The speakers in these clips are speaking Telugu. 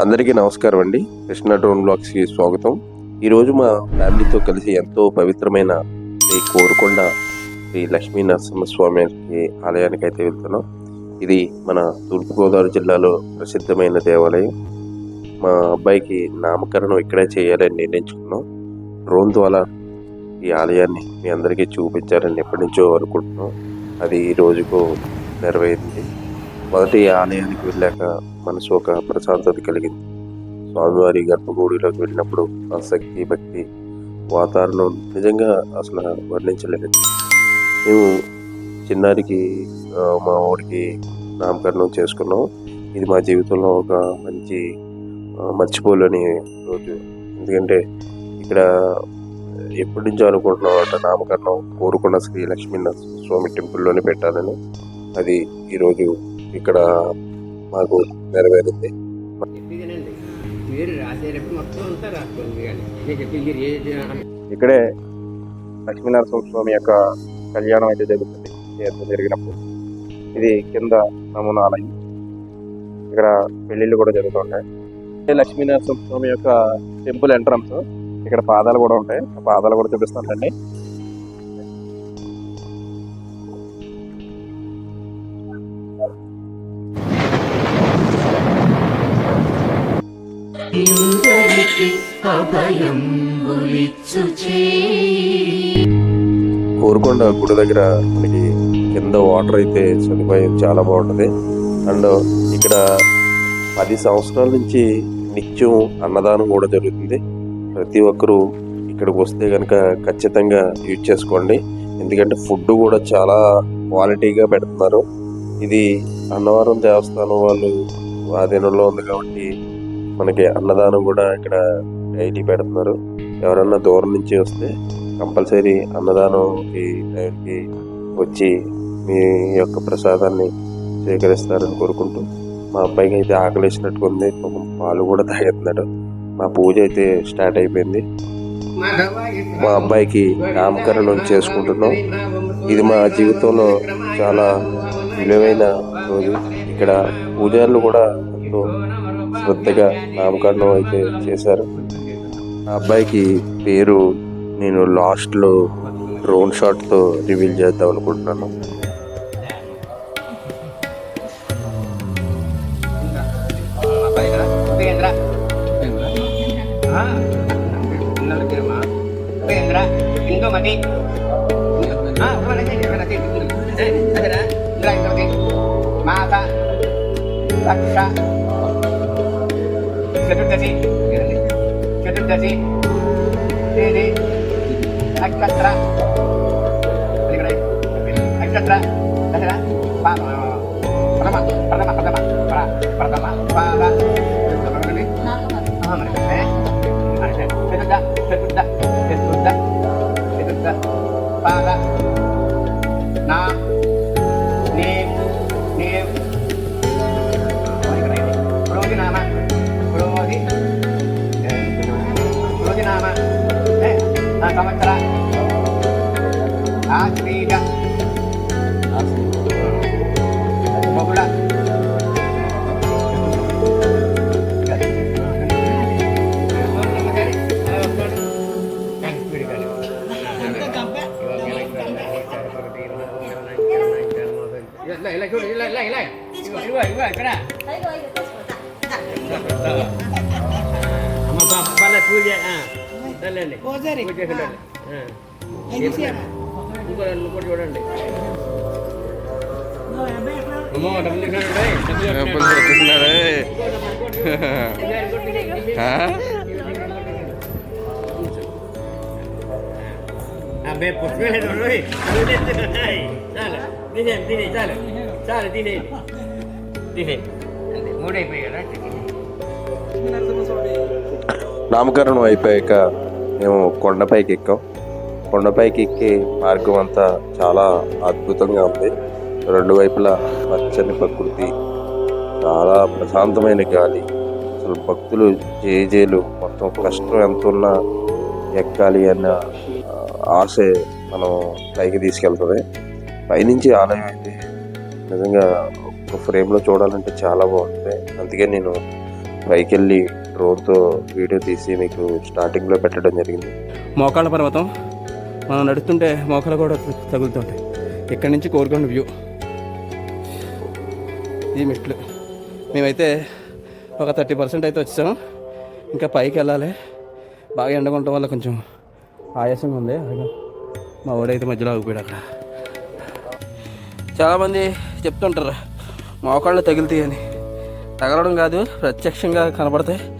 అందరికీ నమస్కారం అండి. కృష్ణ టోన్ బ్లాగ్స్కి స్వాగతం. ఈరోజు మా ఫ్యామిలీతో కలిసి ఎంతో పవిత్రమైన శ్రీ కోరుకొండ శ్రీ లక్ష్మీ నరసింహస్వామికి ఆలయానికి అయితే వెళ్తున్నాం. ఇది మన తూర్పుగోదావరి జిల్లాలో ప్రసిద్ధమైన దేవాలయం. మా అబ్బాయికి నామకరణం ఇక్కడే చేయాలని నిర్ణయించుకున్నాం. డ్రోన్ ద్వారా ఈ ఆలయాన్ని మీ అందరికీ చూపించాలని ఎప్పటి నుంచో అనుకుంటున్నాం. అది ఈ రోజుకు నెరవేరింది. మొదటి ఆలయానికి వెళ్ళాక మనసు ఒక ప్రశాంతత కలిగింది. స్వామివారి గర్భగుడిలోకి వెళ్ళినప్పుడు ఆ శక్తి భక్తి వాతావరణం నిజంగా అసలు వర్ణించలేదు మేము చిన్నారికి మా ఊరికి నామకరణం చేసుకున్నాం. ఇది మా జీవితంలో ఒక మంచి మర్చిపోలేని రోజు. ఎందుకంటే ఇక్కడ ఎప్పటి నుంచో అనుకుంటున్నాం అంట నామకరణం కోరుకున్న శ్రీ లక్ష్మీ స్వామి టెంపుల్లోనే పెట్టాలని. అది ఈరోజు ఇక్కడ మాకు నెరవేరింది. మీరు రాసేటప్పుడు మొత్తం అంతా రాసుకోండి కానీ నేను ఇక్కడే లక్ష్మీనరసింహ స్వామి యొక్క కళ్యాణం అయితే జరుగుతుంది. జరిగినప్పుడు. ఇది కింద నమూనా ఆలయం. ఇక్కడ పెళ్ళిళ్ళు కూడా జరుగుతుంటాయి. లక్ష్మీనరసింహ స్వామి యొక్క టెంపుల్ ఎంట్రన్స్. ఇక్కడ పాదాలు కూడా ఉంటాయి. ఆ పాదాలు కూడా చూపిస్తానండి కోరుకొండ గుడి దగ్గర మనకి కింద వాటర్ అయితే సదుపాయం చాలా బాగుంటుంది. అండ్ ఇక్కడ పది సంవత్సరాల నుంచి నిత్యం అన్నదానం కూడా జరుగుతుంది. ప్రతి ఒక్కరూ ఇక్కడికి వస్తే కనుక ఖచ్చితంగా యూజ్ చేసుకోండి. ఎందుకంటే ఫుడ్ కూడా చాలా క్వాలిటీగా పెడుతున్నారు. ఇది అన్నవరం దేవస్థానం వాళ్ళు ఆధీనంలో ఉంది కాబట్టి మనకి అన్నదానం కూడా ఇక్కడ డైలీ పెడుతున్నారు. ఎవరన్నా దూరం నుంచి వస్తే కంపల్సరీ అన్నదానంకి టైంకి వచ్చి మీ యొక్క ప్రసాదాన్ని స్వీకరిస్తారని కోరుకుంటూ మా అబ్బాయికి అయితే ఆకలిసినట్టుగా ఉంది. పాలు కూడా తాగేస్తున్నాడు. మా పూజ అయితే స్టార్ట్ అయిపోయింది. మా అబ్బాయికి నామకరణం చేసుకుంటున్నాం. ఇది మా జీవితంలో చాలా విలువైన రోజు. ఇక్కడ పూజారులు కూడా ఎంతో శ్రద్ధగా నామకరణం అయితే చేశారు. నా అబ్బాయికి పేరు నేను లాస్ట్లో డ్రోన్ షాట్తో రివీల్ చేద్దాం అనుకుంటున్నాను. మాత లక్ష jadi ini Alcatra Alcatra Alcatra Alcatra Pertama, pertama, pertama, pertama, pertama, pertama, pertama, Samantara. Ah, tidak. Apa pula? Lại lại lại lại lại lại. Đi rồi, đi rồi, cái nào. Lấy rồi, cái nào. Sama bapak lah kuliah ah. ఇచ్చినాడు డబ్బులు ఇచ్చినాడు. ఇంకోటి, ఇంకోటి, అబ్బే పుష్పలేదు చాలు. తినే తినే చాలు. చాలు తినే. తినే. అంతే నామకరణం అయిపోయాక మేము కొండపైకి ఎక్కాం. కొండపైకి ఎక్కి మార్గం అంతా చాలా అద్భుతంగా ఉంది. రెండు వైపులా పచ్చని ప్రకృతి చాలా ప్రశాంతమైన గాలి. అసలు భక్తులు జేజేలు మొత్తం కష్టం ఎంత ఉన్నా ఎక్కాలి అన్న ఆశ మనం పైకి తీసుకెళ్తుంది. పైనుంచి ఆలయం అయితే నిజంగా ఒక ఫ్రేమ్లో చూడాలంటే చాలా బాగుంటుంది. అందుకే నేను పైకి వెళ్ళి డ్రోన్తో వీడియో తీసి మీకు స్టార్టింగ్లో పెట్టడం జరిగింది. మోకాళ్ళ పర్వతం మనం నడుస్తుంటే మోకాలు కూడా తగులుతుంటాయి. ఇక్కడి నుంచి కోరుకొండ వ్యూ. ఈ మెట్లు. మేమైతే ఒక థర్టీ పర్సెంట్ అయితే వచ్చాం. ఇంకా పైకి వెళ్ళాలి. బాగా ఎండగొట్టడం వల్ల కొంచెం ఆయాసంగా ఉంది. మా వాడైతే మధ్యలో ఆగిపోయాడు అక్కడ. చాలామంది చెప్తుంటారు మోకాళ్ళు తగులుతాయి అని. తగలడం కాదు ప్రత్యక్షంగా కనబడతాయి.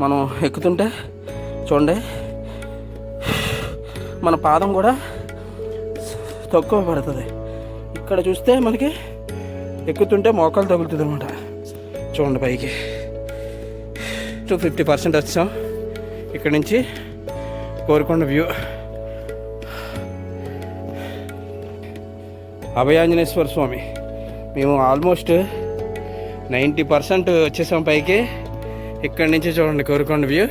మనం ఎక్కుతుంటే చూడండి. మన పాదం కూడా తక్కువ పడుతుంది. ఇక్కడ చూస్తే మనకి ఎక్కుతుంటే మోకాలు తగులుతుంది అనమాట చూడండి పైకి. టూ ఫిఫ్టీ పర్సెంట్ వచ్చాం. ఇక్కడ నుంచి కోరుకొండ వ్యూ. అభయాంజనేశ్వర స్వామి. మేము ఆల్మోస్ట్ నైంటీ పర్సెంట్ వచ్చేసాం పైకి. ఇక్కడి నుంచి చూడండి కోరుకొండ వ్యూ.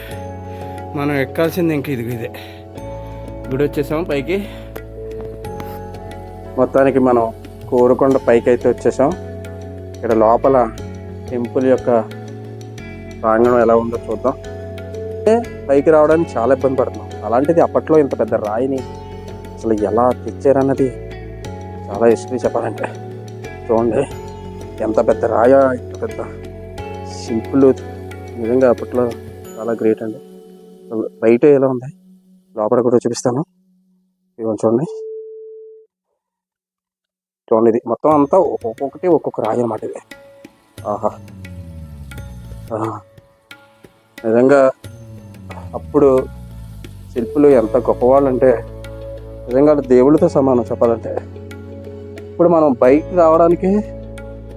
మనం ఎక్కాల్సింది ఇంక ఇది ఇదే. గుడి వచ్చేసాము పైకి. మొత్తానికి మనం కోరుకొండ పైకి అయితే వచ్చేసాం. ఇక్కడ లోపల టెంపుల్ యొక్క ప్రాంగణం ఎలా ఉందో చూద్దాం. అంటే పైకి రావడానికి చాలా ఇబ్బంది పడుతున్నాం. అలాంటిది అప్పట్లో ఇంత పెద్ద రాయిని అసలు ఎలా తెచ్చారన్నది చాలా హిస్టరీ చెప్పాలంటే. చూడండి ఎంత పెద్ద రాయ ఇంత పెద్ద సింపుల్ నిజంగా అప్పట్లో చాలా గ్రేట్ అండి. బయట ఎలా ఉంది? లోపల కూడా చూపిస్తాను. ఇదిగోండి చూడండి. చూడండి ఇది. మొత్తం అంతా ఒక్కొక్కటి ఒక్కొక్క రాయి అనమాట ఇది. ఆహా. ఆహా. నిజంగా అప్పుడు శిల్పులు ఎంత గొప్పవాళ్ళు అంటే నిజంగా దేవుళ్ళతో సమానం చెప్పాలంటే. ఇప్పుడు మనం బయట రావడానికి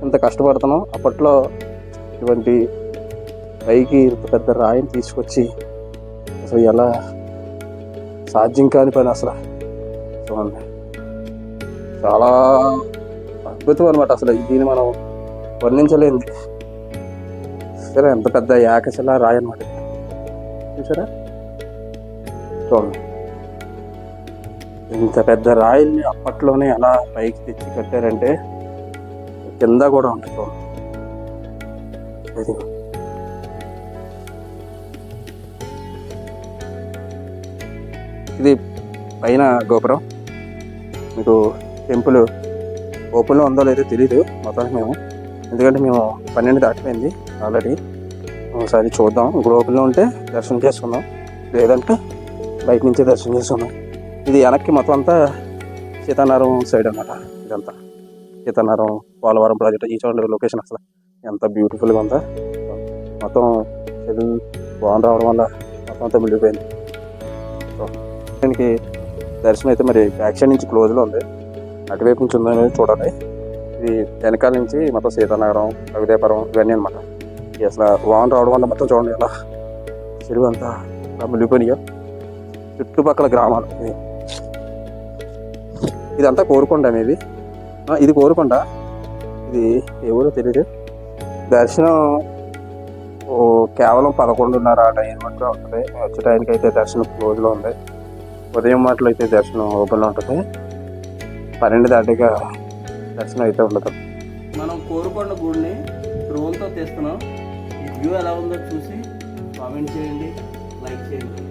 ఎంత కష్టపడుతున్నాం. అప్పట్లో ఇటువంటి పైకి ఇంత పెద్ద రాయిని తీసుకొచ్చి అసలు ఎలా సాధ్యం కాని పని అసలు. చూడండి. చాలా అద్భుతం అనమాట అసలు దీన్ని మనం వర్ణించలేంది సరే ఎంత పెద్ద ఏకశిలా రాయి అనమాట చూసారా? చూడండి. ఇంత పెద్ద రాయిల్ని అప్పట్లోనే ఎలా పైకి తెచ్చి కట్టారంటే కింద కూడా ఉంటుంది చూడండి. ఇది. పైన గోపురం. మీకు టెంపుల్ ఓపెన్లో ఉందో లేదో తెలియదు మొత్తానికి మేము. ఎందుకంటే మేము పన్నెండు దాటిపోయింది ఆల్రెడీ. ఒకసారి చూద్దాం. ఓపెన్లో ఉంటే దర్శనం చేసుకుందాం. లేదంటే బయట నుంచే దర్శనం చేసుకుందాం. ఇది వెనక్కి మొత్తం అంతా సీతానారం సైడ్ అన్నమాట ఇదంతా. సీతానారం పోలవరం ప్రాజెక్ట్ ఈ చూడండి లొకేషన్ అసలు ఎంత బ్యూటిఫుల్గా ఉందా. మొత్తం బాగుంది రావడం వల్ల మొత్తం అంతా మిగిలిపోయింది. సో, దీనికి దర్శనం అయితే మరి బ్యాక్ సైడ్ నుంచి క్లోజ్లో ఉంది. అటువైపు నుంచి ఉందని చూడాలి. ఇది వెనకాల నుంచి మొత్తం సీతానగరం రవిదేపురం ఇవన్నీ అనమాట అసలు వాన రావడం వల్ల మొత్తం చూడండి ఎలా చెరువు అంతా మునిగిపోయినాయో. చుట్టుపక్కల గ్రామాలు. ఇది. ఇదంతా కోరుకొండ అనేది. ఇది కోరుకొండ. ఇది ఎవరో తెలియదు దర్శనం ఓ కేవలం పదకొండున్నర ఆ టైం ఉంటుంది. వచ్చే టైంకి అయితే దర్శనం క్లోజ్లో ఉంది. ఉదయం మాటలు అయితే దర్శనం ఓపెన్ ఉంటుంది. పన్నెండు దాటిగా దర్శనం అయితే ఉండదు. మనం కోరుకున్న గుడిని డ్రోన్తో తీస్తున్నాం. ఈ వ్యూ ఎలా ఉందో చూసి కామెంట్ చేయండి లైక్ చేయండి.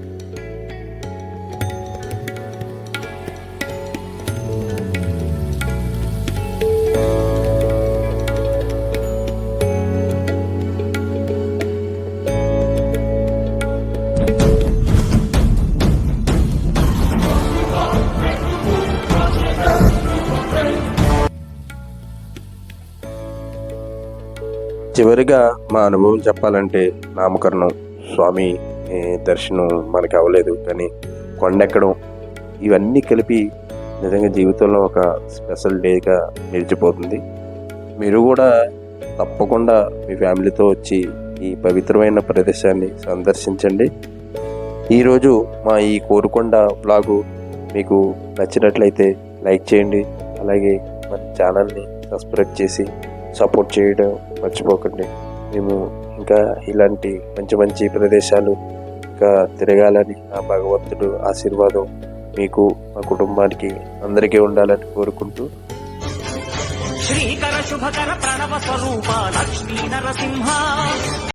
చివరిగా మా అనుభవం చెప్పాలంటే నామకరణం స్వామి దర్శనం మనకి అవ్వలేదు. కానీ కొండెక్కడం ఇవన్నీ కలిపి నిజంగా జీవితంలో ఒక స్పెషల్ డేగా నిలిచిపోతుంది. మీరు కూడా తప్పకుండా మీ ఫ్యామిలీతో వచ్చి ఈ పవిత్రమైన ప్రదేశాన్ని సందర్శించండి. ఈరోజు మా ఈ కోరుకొండ బ్లాగు మీకు నచ్చినట్లయితే లైక్ చేయండి. అలాగే మన ఛానల్ని సబ్స్క్రైబ్ చేసి సపోర్ట్ చేయడం మర్చిపోకండి. మేము ఇంకా ఇలాంటి మంచి మంచి ప్రదేశాలు ఇంకా తిరగాలని ఆ భగవంతుడు ఆశీర్వాదం మీకు మా కుటుంబానికి అందరికీ ఉండాలని కోరుకుంటూ శ్రీకర శుభకర ప్రణవ స్వరూప లక్ష్మీ నరసింహ.